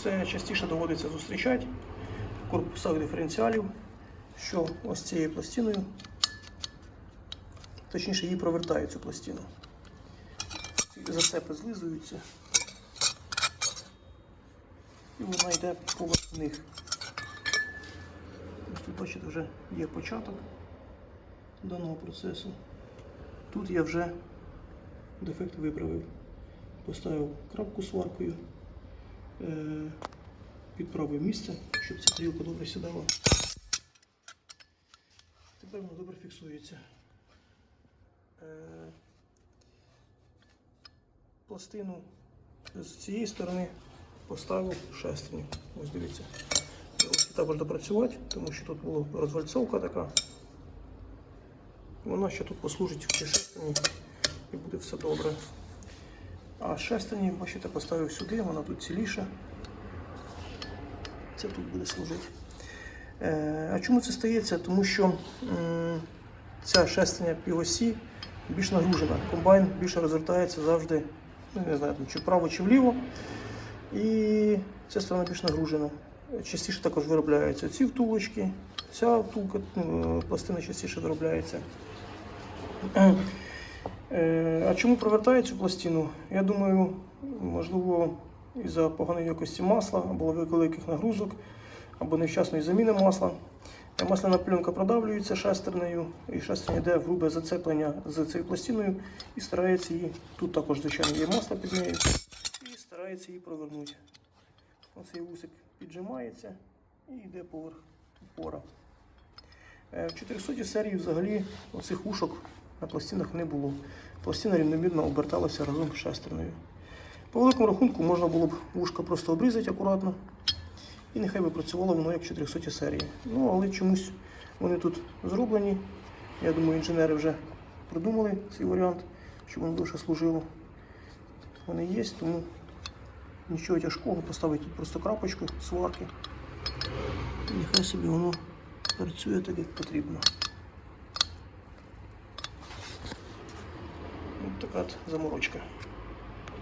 все частіше доводиться зустрічати в корпусах диференціалів, що ось цією пластиною, точніше її провертають цю пластину. Ці зацепи злизуються. І вона йде поверх них. Ось тут, бачите, вже є початок даного процесу. Тут я вже дефект виправив. Поставив крапку сваркою, е, підправив місце, щоб ця тарілка добре сідала. Тепер воно добре фіксується. Е, Пластину з цієї сторони поставив шестерню. Ось дивіться. Також допрацювати, тому що тут була розвальцовка така. Вона ще тут послужить в шестерні і буде все добре. А шестерні, бачите, поставив сюди, вона тут ціліша. Це тут буде служити. Е, а чому це стається? Тому що ця шестерня півосі більш нагружена. Комбайн більше розвертається завжди, ну, не знаю, чи вправо, чи вліво. І ця сторона більш нагружена. Частіше також виробляються ці втулочки, ця втулка, ну, пластина частіше виробляється. Е, А чому провертають цю пластину? Я думаю, можливо, із-за поганої якості масла, або великих нагрузок, або невчасної заміни масла. Е, Масляна пленка продавлюється шестернею, і шестерня йде в грубе зацеплення з цією пластиною і старається її, тут також, звичайно, є масло під нею, і старається її провернути. Оцей вусик піджимається і йде поверх упора. Е, В 400 серії взагалі оцих ушок на пластинах не було. Пластина рівномірно оберталася разом з шестернею. По великому рахунку можна було б вушка просто обрізати акуратно. І нехай би працювало воно як 400 серії. Ну, але чомусь вони тут зроблені. Я думаю, інженери вже придумали цей варіант, щоб воно довше служило. Вони є, тому нічого тяжкого, поставити тут просто крапочку, сварки. І нехай собі воно працює так, як потрібно. Така от заморочка.